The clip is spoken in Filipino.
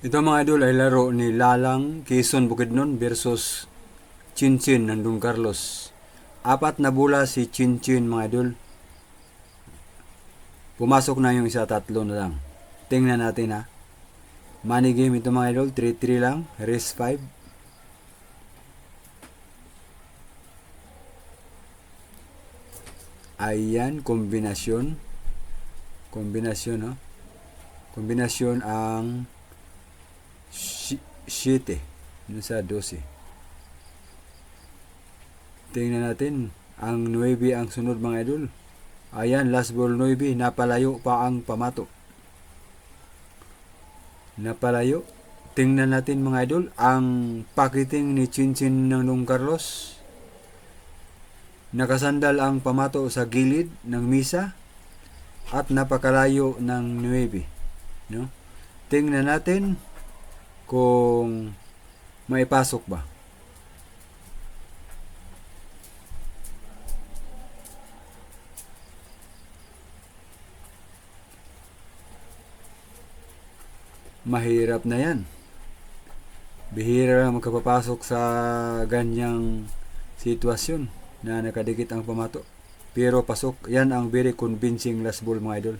Ito mga idol ay laro ni Lalang Quezon Bukidnon versus Chinchin ng Don Carlos. Apat na bola si Chinchin mga idol. Pumasok na yung isa tatlo na lang. Tingnan natin ha. Money game ito mga idol, 3-3 lang, race 5. Ayan, kombinasyon. Kombinasyon, no? Kombinasyon ang 7 no sa 12. Tingnan natin ang 9 ang sunod mga idol. Ayan, last ball 9, napalayo pa ang pamato. Napalayo. Tingnan natin mga idol ang pakiting ni Chinchin ng Don Carlos. Nakasandal ang pamato sa gilid ng misa at napakalayo ng 9. No? Tingnan natin kung maipasok ba. Mahirap na yan. Bihira lang magkapapasok sa ganyang sitwasyon na nakadikit ang pamato. Pero pasok, yan ang very convincing last ball mga idol.